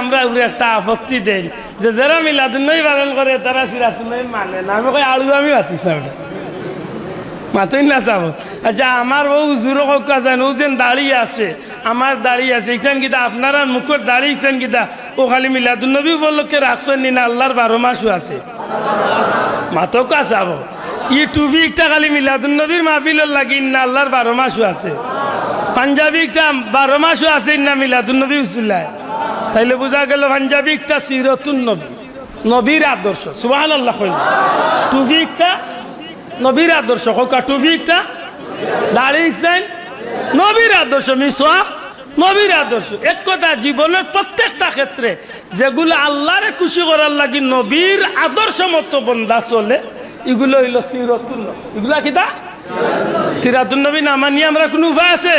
আমরা উপরে একটা আপত্তি দেই। যে যারা মিলাদুন্নই পালন করে, তারা সিরাতুন্নই মানে না। আমি কই আলু আমি পাতিছিলাম এটা মাতই না চাব আচ্ছা আমার বউ জুরো কা জানো যেন দাঁড়িয়ে আছে, আমার দাঁড়িয়ে আছে এখান কিতা আপনারা মুখের দাঁড়িয়েছেন কিতা ও খালি মিলাদুন্নবী উপলক্ষে রাখছেন নি না, আল্লাহর বারো মাসও আছে। মাতো কা চাব ই টুপি একটা খালি মিলাদুন্নবীর মাহফিলের লাগি না আল্লাহর বারো মাসও আছে। পাঞ্জাবি একটা বারো মাসও আছে না মিলাদুন্নবী উসুল্লাহ তাইলে বোঝা গেল পাঞ্জাবি একটা সিরতুন নবী। নবীর আদর্শ সুবাহ আল্লাহ টুপি একটা নবীর আদর্শ হোকা টুপি একটা দাড়ি ইকসাইন নবীর আদর্শ মিসওয়াক নবীর আদর্শ। এক কথা, জীবনের প্রত্যেকটা ক্ষেত্রে যেগুলো আল্লাহরে খুশি করার লাগি নবীর আদর্শ মতো বন্ধা চলে, এগুলো হইল সিরতুন এগুলা কিতা সিরাতুন নবী না মানি আমরা কোনো উপায় আছে?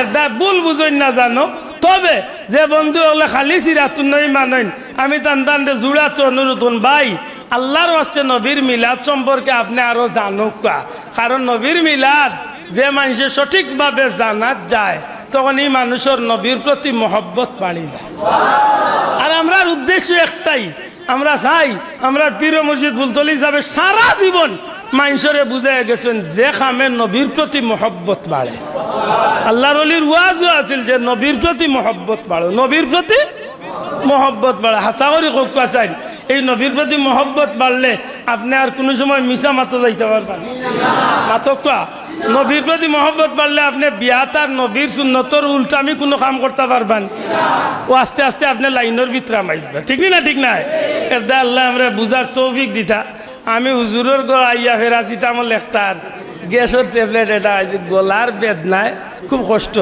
এটা ভুল বুঝই না জানো। তবে যে বন্ধু হলে খালি সিরাতুন নবী মানেন আমি টান টান জুড়া তো অনুরোধ ভাই আল্লাহর হস্তে নবীর মিলাদ সম্পর্কে আপনি আরও জানুক। কারণ নবীর মিলাদ যে মানুষের সঠিকভাবে জানাত যায়, তখন এই মানুষের নবীর প্রতি মহব্বত বাড়ি যায়। আর আমরার উদ্দেশ্য একটাই। আমরা চাই, আমরা পীর মসজিদ ফুলতলি হিসাবে সারা জীবন মানুষরে বুঝাই গেছেন, যে খামে নবীর প্রতি মহব্বত বাড়ে। আল্লাহর অলির ওয়াজও আছিল যে নবীর প্রতি মহব্বত বাড়ো। নবীর প্রতি মহব্বত বাড়ে। হাসা করি কোকা চাই এই নবীর প্রতি মহব্বত বাড়লে আপনি আর কোনো সময় মিশা মাতো যাইতে পারবেন মাতকা নবীর প্রতি মহব্বত বাড়লে আপনি বিয়াত আর নবীর সুন্নতর উল্টা আমি কোনো কাম করতে পারবেন। ও আস্তে আস্তে আপনি লাইনের ভিতরে মাইজবে ঠিক না, ঠিক নাই এটা আল্লাহ আমরা বুঝার তৌফিক দিতা। আমি হুজুরের গো আইয়া ফেরাসিটামল একটার গ্যাসের ট্যাবলেট এটা গলার বেদনায় খুব কষ্ট।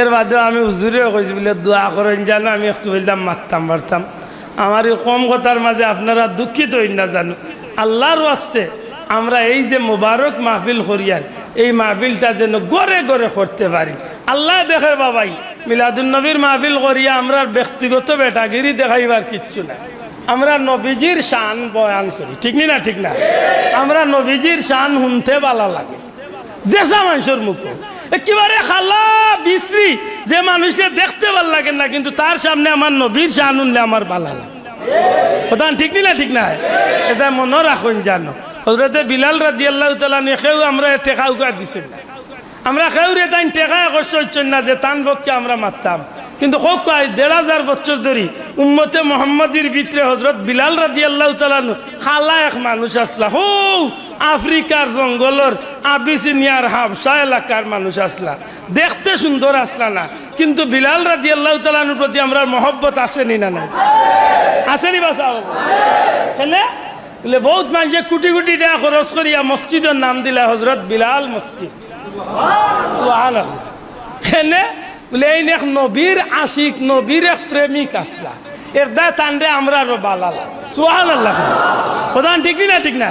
এর বাদেও আমি হুজুরেও কইছি বলে, দোয়া করেন জানো, আমি একটু বলতাম মারতাম মারতাম। আমার এই কম কথার মাঝে আপনারা দুঃখিত হই না জানো। আল্লাহর ওয়াস্তে আমরা এই যে মোবারক মাহফিল করিয়ার, এই মাহফিলটা যেন গড়ে গড়ে করতে পারি। আল্লাহ দেখে বাবাই মিলাদুন্নবীর মাহফিল করিয়া আমরা ব্যক্তিগত বেটাগিরি দেখাইবার কিচ্ছু নাই। আমরা নবীজির শান বয়ান করি। ঠিক না ঠিক না? আমরা নবীজির শান শুনতে ভালো লাগে। জেসা মানুষের মুখে। একেবারে খালা বিশ্রী। যে মানুষে দেখতে ভালো লাগে না, কিন্তু তার সামনে আমার নবীর শান শুনলে আমার ভালো লাগে। কথা ঠিক না ঠিক না? এটা মনে রাখুন জানো। হজরতে বিলাল রাজি আল্লাহ তালা সেও আমরা টেকা উকার দিছিল আমরা খেউরে তাই টেকা কষ্ট হচ্ছেন না যে তান পক্ষে আমরা মারতাম। কিন্তু হোক কয় দেড় হাজার বছর ধরি উম্মতে মোহাম্মদীর ভিতরে হজরত বিলাল রাজি আল্লাহ তালানু খালা এক মানুষ আসলা। হো, আফ্রিকার জঙ্গলর আবিসিনিয়ার হাবসা এলাকার মানুষ আসলা। দেখতে সুন্দর আসলা না, কিন্তু বিলাল রাজি আল্লাহ তালানুর প্রতি আমরা মহব্বত আসেনি না নাই। আসেনি বাসা কেনে? বলে, বহুত মানুষে কোটি কোটি টাকা খরচ করিয়া মসজিদের নাম দিলা হজরত বিলাল মসজিদ। সুবহানাল্লাহ। বলে এই এক নবীর আশিক নবীর এক প্রেমিক আসলা। এর দা তান্ডে আমরা আরও বালালা সুহান আল্লাহ প্রধান, ঠিক না ঠিক না?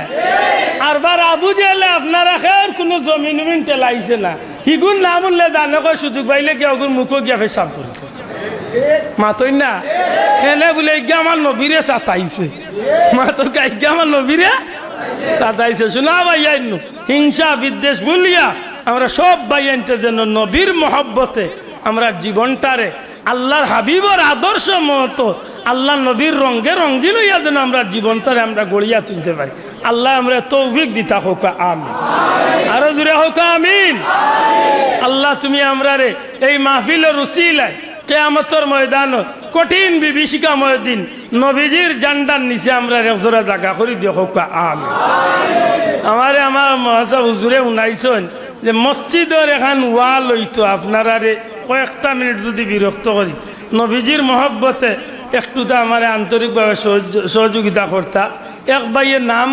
আর বার আবু জেলে আপনারা খের কোনো জমিন উমিন টেলাইছে না। হিগুন না বললে জানে কয়, সুযোগ পাইলে কি অগুন মুখ গিয়া ফেসাব করে। মাতই না খেলে বলে ইজ্ঞা আমার নবীরে চাতাইছে। মাতো ইজ্ঞা আমার নবীরে চাতাইছে। শোনা ভাইয়াই হিংসা বিদ্বেষ বলিয়া আমরা সব ভাইয়ানতে যেন নবীর মহব্বতে আমরা জীবনটারে আল্লাহর হাবিবর আদর্শ মতো আল্লাহ নবীর রঙ্গে রঙ্গিন হইয়া যেন আমরা জীবনটারে আমরা গড়িয়া তুলতে পারি। আল্লাহ আমরা তৌফিক দিতা হোক, আমিন। আরও জুড়ে হোক, আমিন। আল্লাহ তুমি আমরা রে এই মাহফিলের উসিলায় কেয়ামতর ময়দান কঠিন বিভীষিকা ময়দিন নবীজির জান্ডার নিচে আমরা একজোড়া জাগা করি দিও হোক, আমিন। আমারে আমার মহাসা হুজুরে শুনাইছেন যে মসজিদের এখান ওয়াল হইতো আপনারা রে কয়েকটা মিনিট যদি বিরক্ত করি। নবীজির মহব্বতে একটু তো আমার আন্তরিকভাবে সহযোগিতা করতা। এক ভাইয়ের নাম